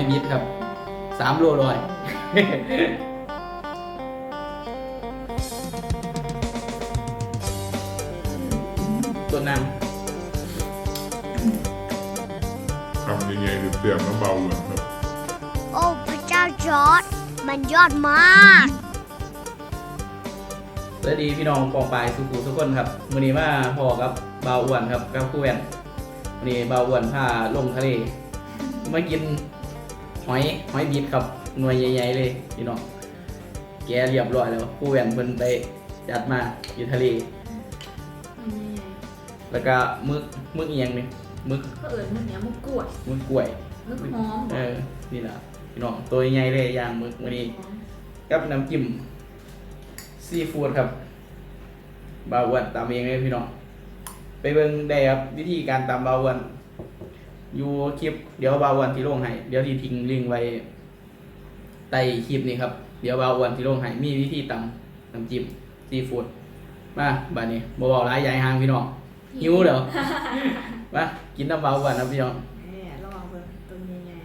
อยบิดครับสามโลร้อยตัวน้คำยังไงหรือเตรียมน้ำเบาเหมือนครับโอ้พระเจ้าจอร์ดมันยอดมากำสวัสดีพี่น้องปองปลายสุขุทุกคนครับวันนี้มาพอกับเบาอ้วนครับกับคู่แวนวันนี้เบาอ้วนพาลงทะเลมากิน หอยหอยบิดครับหน่วยใหญ่ๆเลยพี่น้องแกเรียบร้อยแล้วคู่แวนเพิ่นไปจัดมาอยู่ทะเล แล้วก็มึกมึกเอียงนี่มึกก็เอิญมันเนี้ยมันกล้วยมึกกล้วยมันหอมเออนี่แหละพี่น้องตัวใหญ่เลยย่างมึกวันนี้กับน้ำจิ้มซีฟู้ดครับบาวอ้วนตำเองเลยพี่น้องไปเบิ่งได้ครับวิธีการตำบาวอ้วน อยู่คลิปเดี๋ยวบาวอ้วนที่ลงให้เดี๋ยวที่ทิ้งลิงก์ไว้ใต้คลิปนี้ครับเดี๋ยวบาวอ้วนที่ลงให้มีวิธีตำน้ำจิ้มซีฟู้ดมาบัดนี้บ่เบาร้ายใหญ่ห่างพี่น้องหิวเดี๋ยวมากินน้ำบาวอ้วนนะพี่น้องแหมระวังเบิ่งตัวใหญ่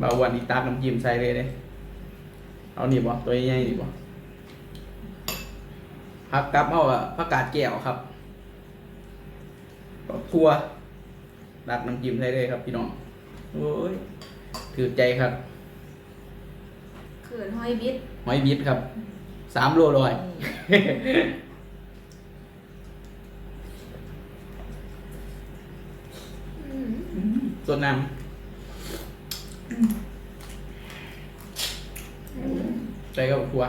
บาววันนี้ตากน้ำจิ้มใส่เลยเด้เอานี่บ่ตัวใหญ่ๆนี่บ่ผักกับเอาอะผักกาดแก้วครับก็ทั่ว ตักน้ำจิ้มใส่เลยครับพี่น้องโอ้ยถือใจครับๆเขินห้อยบิดหอยบิดครับสามโลร้อยอืมส่วนน้ำใส่กับครัว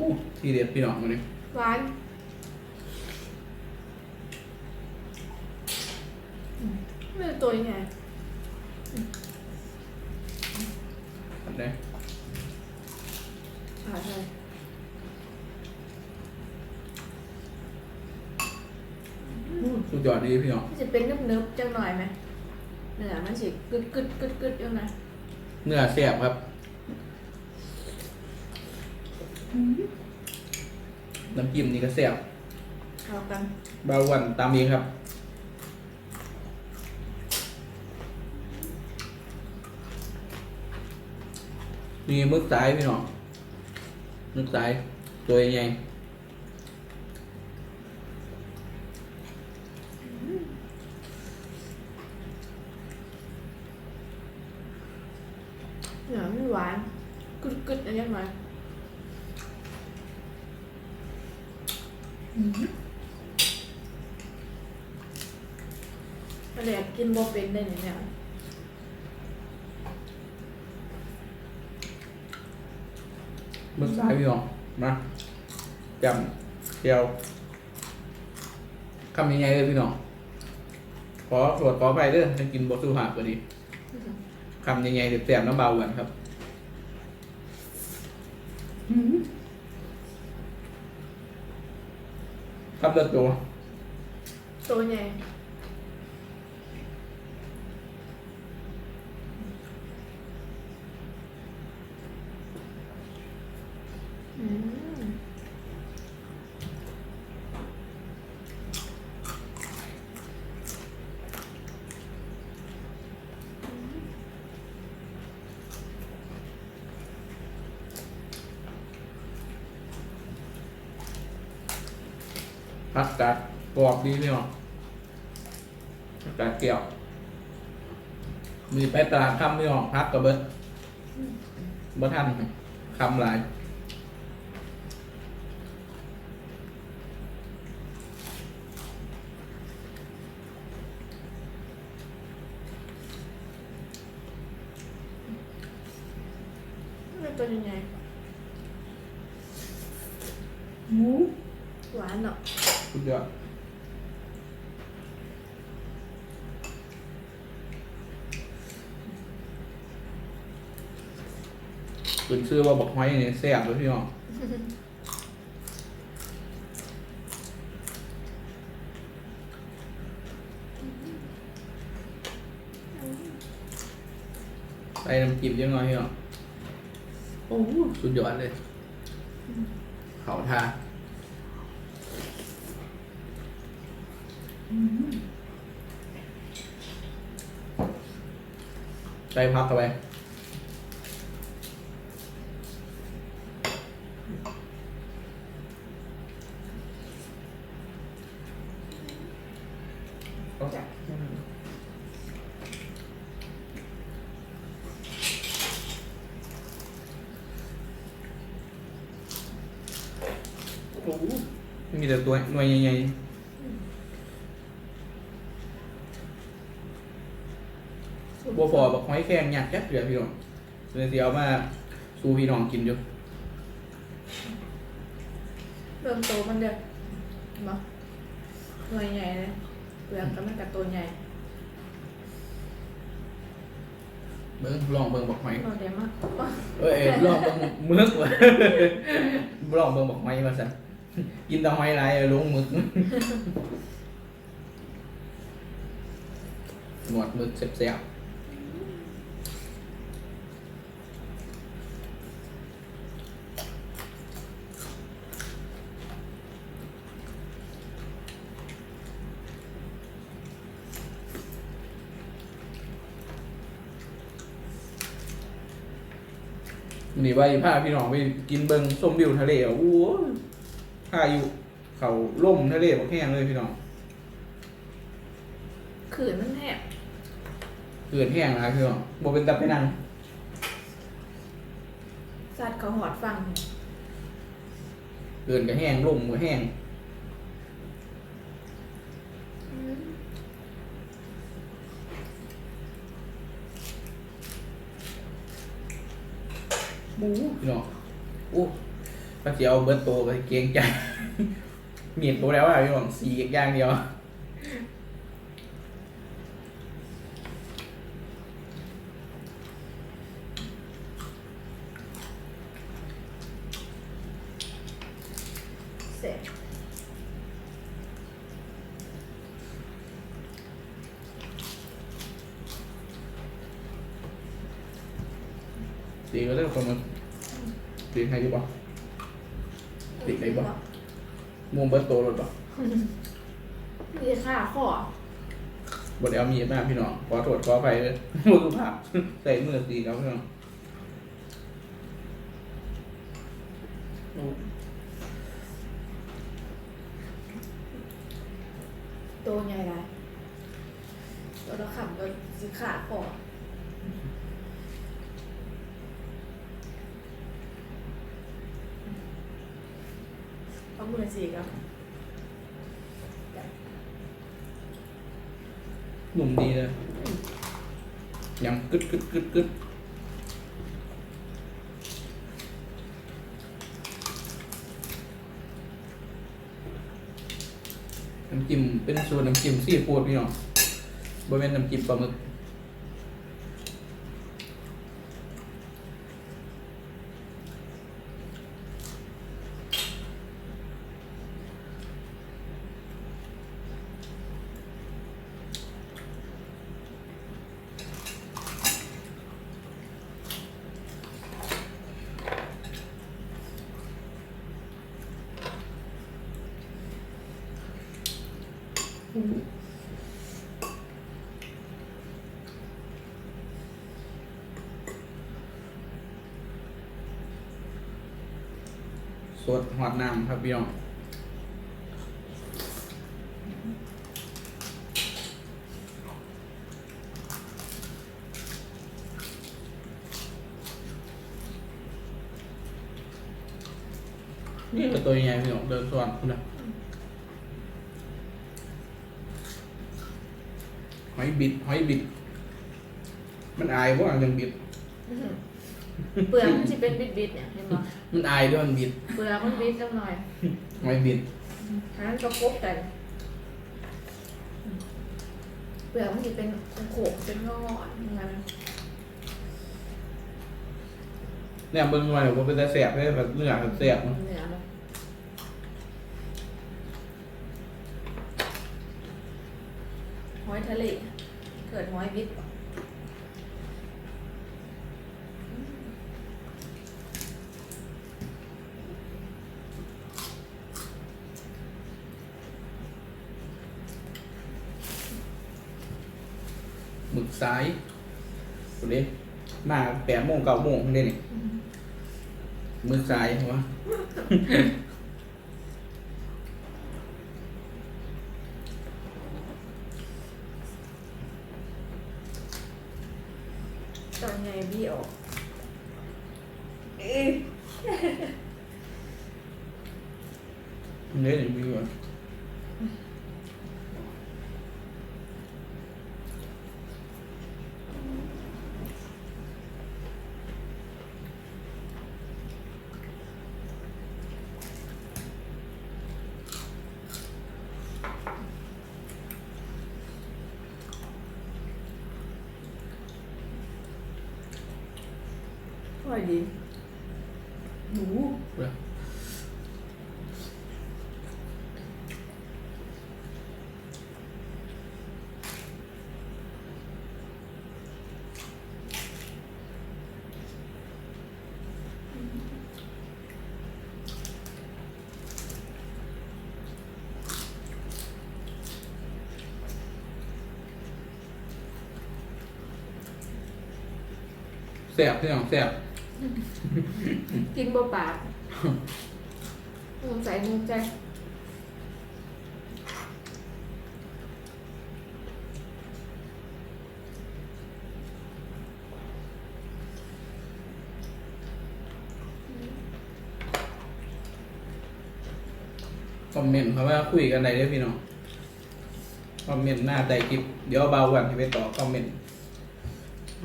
อู้ทีเด็ดพี่น้องมาเนี่ยหวานอืมไม่เป็นตัวยังไงทำได้ใช่ใช่อู้สุดยอดดีพี่น้องมันจะเป็นเนิบๆจังหน่อยไหมเนื้อมันสิกึดกึดกึดกึดอยู่นะ เนื้อแซ่บครับ น้ำจิ้มนี่ก็แซ่บเข้ากันบาวันตามเองครับมีมึกสายพี่น้องมึกสายตัวใหญ่เนื้อมันหวานกึดกึดอะไรยังไงมันอยากกินโบเป็นได้เนี่ยมึกสายพี่น้องมาจำเดียวคำยังไงเลยพี่น้องขอตรวจขอไปเด้อจะกินบสุภาพกว่านี้คำยังไงแซ่บๆน้ำเบาหวานครับครับเลือก ตัวตัวใหญ่อืม ผักกาดกรอบดีพี่น้องผักกาดเกี่ยว มีไปตลาดคำพี่น้องพักกับเบิดเบิดทันคำหลายมันตัวใหญ่หมูหวานเนาะ สุดยอดคุณชื่อว่าบักไม้เนี่ยแซ่บเลยพี่น้องใส่น้ำจิ้มยังไงพี่น้องโอ้โหสุดยอดเลย เขาท่า ใส่พักเข้าไปจ้มีแต่ตัวหน่วยใหญ่ๆบัวพอบอกหอย แครงอยากจักเดือพี่น้องเลยสิเอามาสู่พี่น้องกินอยู่เริ่มโตมันเด้อมาหน่วยใหญ่เลยเปลือกก็มันกับตัวใหญ่เบิ้งลองเบิ้งบอกหอยเราเดี๋ยวมากเอ้ยลองเบิ่งมึกว่ะลองเบิ่งบอกไม่มาสั่นกินแตะหอยไรลงมึกหนวดมึกเสียบ ๆนี่ว่าสิพาพี่น้องไปกินเบิ่งส้มวิวทะเลอะโอ้ยพาอยู่เขาล่มทะเลบักแห้งเลยพี่น้องขืนมันแหบเกิดแห้งนะพี่น้องบ่เป็นตับไปนั่งสัตว์เขาหอดฟัง เกินก็แห้งล่มก็แห้ง อืม หมูพี่น้องอู้พระเจ้าเบิร์ตโตก็เกรงใจเมียนโตแล้วอะพี่น้องสีอย่างเดียวเสร็จสีก็เรื่องคนมัน สีใครดีบ่ติดไหนบ่มุมเบิร์ตโตรถบ่มีค่าข้อบไดเอามีดมาพี่น้องขอโทษขอไปเลยมือภาพใส่มือสีครับพี่น้องโอ้ตัวใหญ่ไรตัวเราขับตัวสีขาข้อ เอามือสีกับหนุ่มดีเลยยำกึดกึดกึดกึดน้ำจิ้มเป็นสูตรน้ำจิ้มซีฟู้ดพี่น้องบริเวณน้ำจิ้มปลาหมึก สดหอดน้ำครับพี่น้องนี่ก็ตัวใหญ่พี่น้องเดินสวนคุณนะหอยบิดหอยบิด มันอายเพราะอะไรยังบิด เปลือกมันจะเป็นบิดๆเนี่ยเห็นไหมมันอายด้วยมันบิดเปลือกมันบิดจังหน่อยหอยบิดอันนั้นก็กบกันเปลือกมันจะเป็นโขกเป็นงอนอย่างนั้นเนี่ยเบิ่งมาเดี๋ยวผมเป็นตาแสบเลยแบบเนื้อแบบแสบมันเหนือเนาะหอยทะเลเกิดหอยบิด สายตัวนี้มาแปดโมงเก้าโมงเด้นี่มือสายหัวตอนใหญ่บี้ออกเอ้ยเด้นี่ ร่อยดีหนูเว้ยแซ่บพี่น้องแซ่บ กินบ่ปากสงสัยนึงใจคอมเมนต์เขาะว่าคุยกันได้ด้อพี่น้องคอมเมนต์หน้าใต้คลิป เดี๋ยวเบาวันให้ไปต่อคอมเมนต์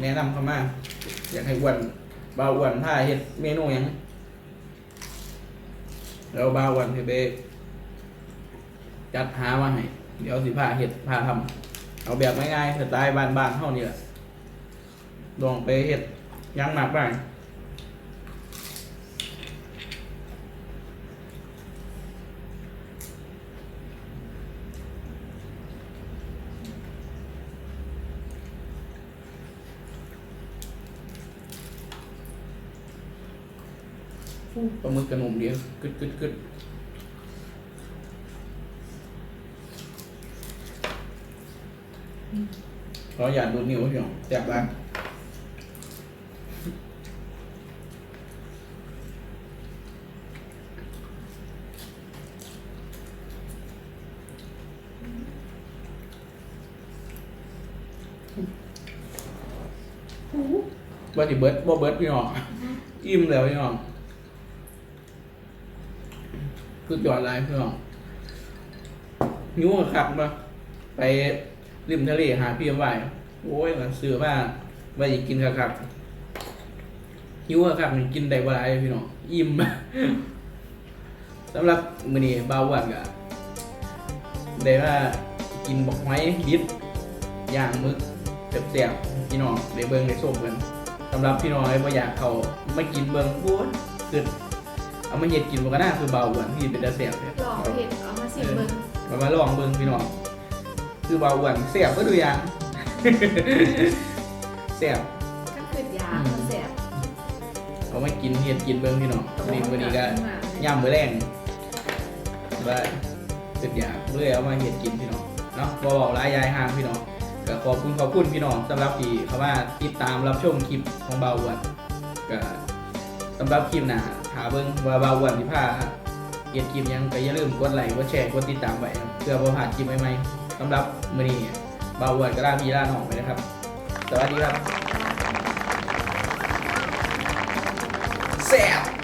แนะนำเข้ามา อยากให้วัน บาอ้วนถ้าเฮ็ดเมนูหยังแล้วเบาอ้วนให้ไปจัดหามาให้เดี๋ยวสิพาเฮ็ดพาทำเอาแบบง่ายๆสไตล์บ้านๆเท่านี้แหละลองไปเฮ็ดยังหนักบ้าง ปลาหมึกกระหนุ่มเดียวกึดกึดกึดขออย่าตดูดนิ้วพี่น้องแสบบ้างว่าที่เบิร์ดบ่เบิร์ดพี่น้องอิ่มแล้วพี่น้อง คือจอดไลน์เพื่อนนิ้วขับมาไปริมทะเลหาพี่ไหวโอ้ยมันซื้อมาไว้อยากกินครับครับหิวอะครับมันกินได้บ่หลายพี่น้องอิ่มสำหรับมื้อนี้บ่าววันก็ได้ว่ากินบอกไม้บิดย่างมึกแซ่บๆพี่น้องได้เบิ่งได้ส้มกันสำหรับพี่น้องที่บ่อยากเข้ามากินเบิ่งโอ้ยคือ เอามาเห็ดกินมันก็น่าคือเบาหวานที่เป็นตาเสียบเนี่ยลองเห็ดเอามาสิเบิ่งมามาลองเบิ่งพี่น้องคือเบาหวานเสียบก็ดูอย่างเสียบก็คือยามันแสบเอามากินเห็ดกินเบิ่งพี่น้องนี่วันนี้ก็ย่ำมื้อแรงว่าเป็นอยากเลยเอามาเห็ดกินพี่น้องเนาะบ่บอกหลายยายห่างพี่น้องก็ขอบคุณขอบคุณพี่น้องสำหรับที่เขามาติดตามรับชมคลิปของเบาหวานก็ สำหรับคลิปหน้าหาเบิ้งว่าบาวันที่พาเกียรติคลิปยังก็อย่าลืมกดไลค์กดแชร์กดติดตามไว้ครับเพื่อบ่พลาดคลิปใหม่ๆสำหรับมื้อนี้บาวันก็ลาพี่ลาน้องไปนะครับ สวัสดีครับแซ่บ